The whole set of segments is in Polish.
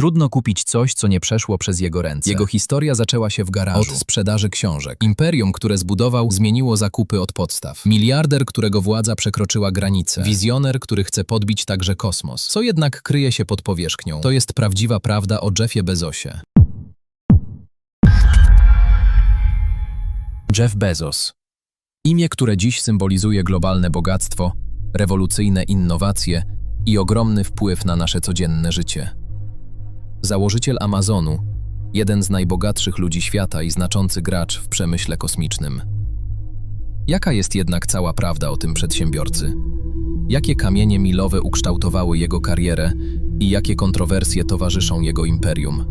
Trudno kupić coś, co nie przeszło przez jego ręce. Jego historia zaczęła się w garażu. Od sprzedaży książek. Imperium, które zbudował, zmieniło zakupy od podstaw. Miliarder, którego władza przekroczyła granice. Wizjoner, który chce podbić także kosmos. Co jednak kryje się pod powierzchnią? To jest prawdziwa prawda o Jeffie Bezosie. Jeff Bezos. Imię, które dziś symbolizuje globalne bogactwo, rewolucyjne innowacje i ogromny wpływ na nasze codzienne życie. Założyciel Amazonu, jeden z najbogatszych ludzi świata i znaczący gracz w przemyśle kosmicznym. Jaka jest jednak cała prawda o tym przedsiębiorcy? Jakie kamienie milowe ukształtowały jego karierę i jakie kontrowersje towarzyszą jego imperium?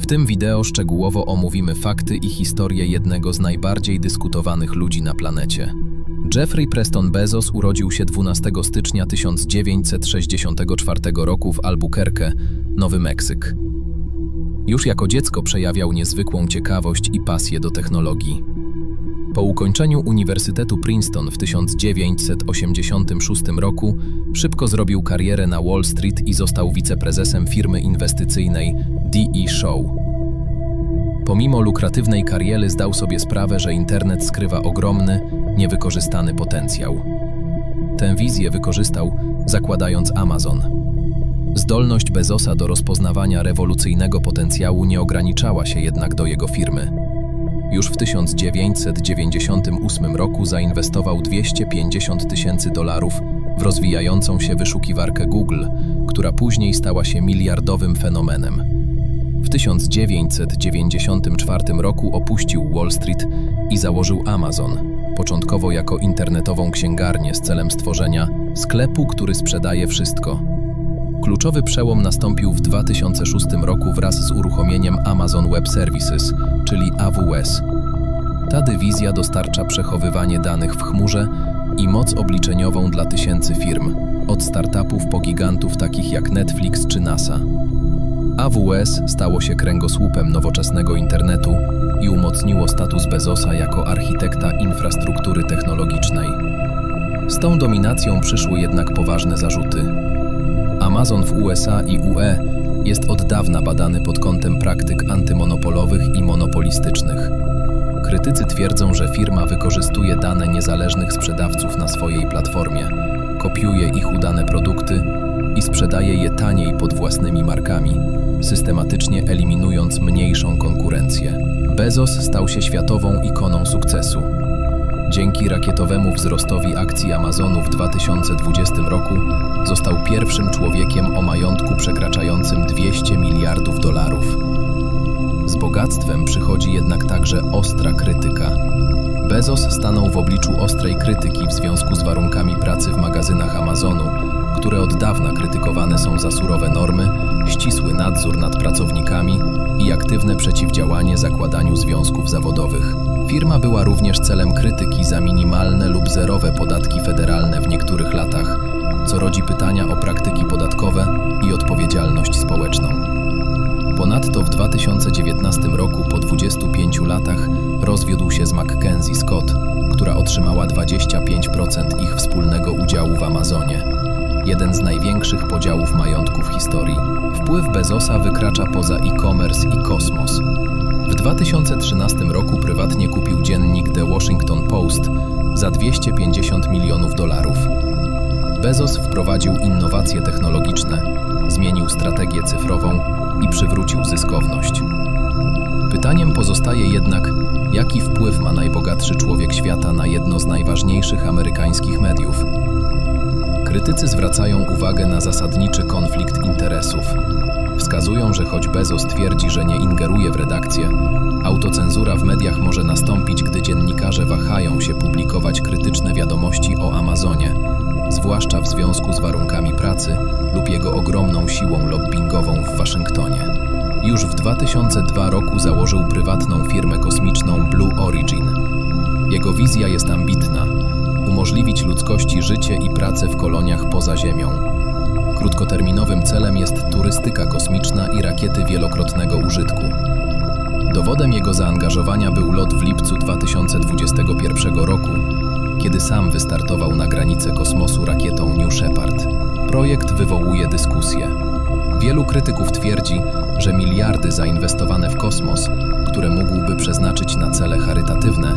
W tym wideo szczegółowo omówimy fakty i historię jednego z najbardziej dyskutowanych ludzi na planecie. Jeffrey Preston Bezos urodził się 12 stycznia 1964 roku w Albuquerque, Nowy Meksyk. Już jako dziecko przejawiał niezwykłą ciekawość i pasję do technologii. Po ukończeniu Uniwersytetu Princeton w 1986 roku szybko zrobił karierę na Wall Street i został wiceprezesem firmy inwestycyjnej DE Show. Pomimo lukratywnej kariery zdał sobie sprawę, że internet skrywa ogromny, niewykorzystany potencjał. Tę wizję wykorzystał, zakładając Amazon. Zdolność Bezosa do rozpoznawania rewolucyjnego potencjału nie ograniczała się jednak do jego firmy. Już w 1998 roku zainwestował 250 tysięcy dolarów w rozwijającą się wyszukiwarkę Google, która później stała się miliardowym fenomenem. W 1994 roku opuścił Wall Street i założył Amazon, początkowo jako internetową księgarnię z celem stworzenia sklepu, który sprzedaje wszystko. Kluczowy przełom nastąpił w 2006 roku wraz z uruchomieniem Amazon Web Services, czyli AWS. Ta dywizja dostarcza przechowywanie danych w chmurze i moc obliczeniową dla tysięcy firm, od startupów po gigantów takich jak Netflix czy NASA. AWS stało się kręgosłupem nowoczesnego internetu i umocniło status Bezosa jako architekta infrastruktury technologicznej. Z tą dominacją przyszły jednak poważne zarzuty. Amazon w USA i UE jest od dawna badany pod kątem praktyk antymonopolowych i monopolistycznych. Krytycy twierdzą, że firma wykorzystuje dane niezależnych sprzedawców na swojej platformie, kopiuje ich udane produkty i sprzedaje je taniej pod własnymi markami, systematycznie eliminując mniejszą konkurencję. Bezos stał się światową ikoną sukcesu. Dzięki rakietowemu wzrostowi akcji Amazonu w 2020 roku został pierwszym człowiekiem o majątku przekraczającym 200 miliardów dolarów. Z bogactwem przychodzi jednak także ostra krytyka. Bezos stanął w obliczu ostrej krytyki w związku z warunkami pracy w magazynach Amazonu, które od dawna krytykowane są za surowe normy, ścisły nadzór nad pracownikami i aktywne przeciwdziałanie zakładaniu związków zawodowych. Firma była również celem krytyki za minimalne lub zerowe podatki federalne w niektórych latach, co rodzi pytania o praktyki podatkowe i odpowiedzialność społeczną. Ponadto w 2019 roku, po 25 latach, rozwiódł się z Mackenzie Scott, która otrzymała 25% ich wspólnego udziału w Amazonie. Jeden z największych podziałów majątku w historii. Wpływ Bezosa wykracza poza e-commerce i kosmos. W 2013 roku prywatnie kupił dziennik The Washington Post za 250 milionów dolarów. Bezos wprowadził innowacje technologiczne, zmienił strategię cyfrową i przywrócił zyskowność. Pytaniem pozostaje jednak, jaki wpływ ma najbogatszy człowiek świata na jedno z najważniejszych amerykańskich mediów. Krytycy zwracają uwagę na zasadniczy konflikt interesów. Wskazują, że choć Bezos twierdzi, że nie ingeruje w redakcję, autocenzura w mediach może nastąpić, gdy dziennikarze wahają się publikować krytyczne wiadomości o Amazonie, zwłaszcza w związku z warunkami pracy lub jego ogromną siłą lobbyingową w Waszyngtonie. Już w 2002 roku założył prywatną firmę kosmiczną Blue Origin. Jego wizja jest ambitna umożliwić ludzkości życie i pracę w koloniach poza Ziemią. Krótkoterminowym celem jest turystyka kosmiczna i rakiety wielokrotnego użytku. Dowodem jego zaangażowania był lot w lipcu 2021 roku, kiedy sam wystartował na granicę kosmosu rakietą New Shepard. Projekt wywołuje dyskusję. Wielu krytyków twierdzi, że miliardy zainwestowane w kosmos, które mógłby przeznaczyć na cele charytatywne,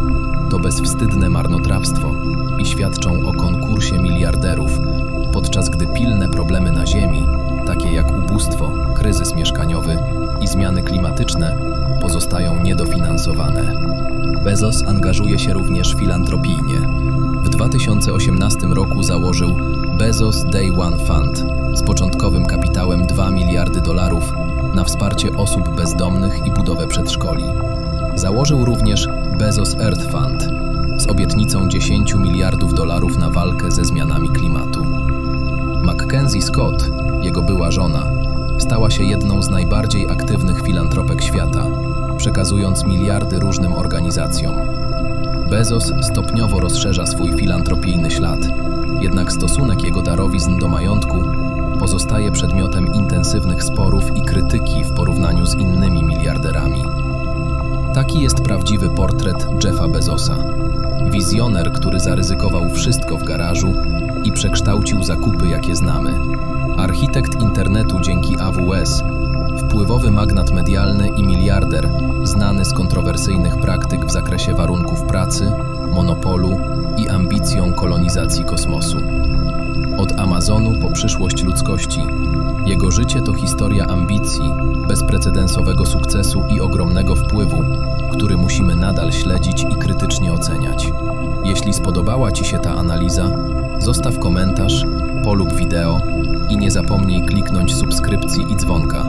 to bezwstydne marnotrawstwo świadczą o konkursie miliarderów, podczas gdy pilne problemy na Ziemi, takie jak ubóstwo, kryzys mieszkaniowy i zmiany klimatyczne, pozostają niedofinansowane. Bezos angażuje się również filantropijnie. W 2018 roku założył Bezos Day One Fund z początkowym kapitałem 2 miliardy dolarów na wsparcie osób bezdomnych i budowę przedszkoli. Założył również Bezos Earth Fund obietnicą 10 miliardów dolarów na walkę ze zmianami klimatu. Mackenzie Scott, jego była żona, stała się jedną z najbardziej aktywnych filantropek świata, przekazując miliardy różnym organizacjom. Bezos stopniowo rozszerza swój filantropijny ślad, jednak stosunek jego darowizn do majątku pozostaje przedmiotem intensywnych sporów i krytyki w porównaniu z innymi miliarderami. Taki jest prawdziwy portret Jeffa Bezosa. Wizjoner, który zaryzykował wszystko w garażu i przekształcił zakupy, jakie znamy. Architekt internetu dzięki AWS, wpływowy magnat medialny i miliarder, znany z kontrowersyjnych praktyk w zakresie warunków pracy, monopolu i ambicją kolonizacji kosmosu. Przyszłość ludzkości. Jego życie to historia ambicji, bezprecedensowego sukcesu i ogromnego wpływu, który musimy nadal śledzić i krytycznie oceniać. Jeśli spodobała Ci się ta analiza, zostaw komentarz, polub wideo i nie zapomnij kliknąć subskrypcji i dzwonka,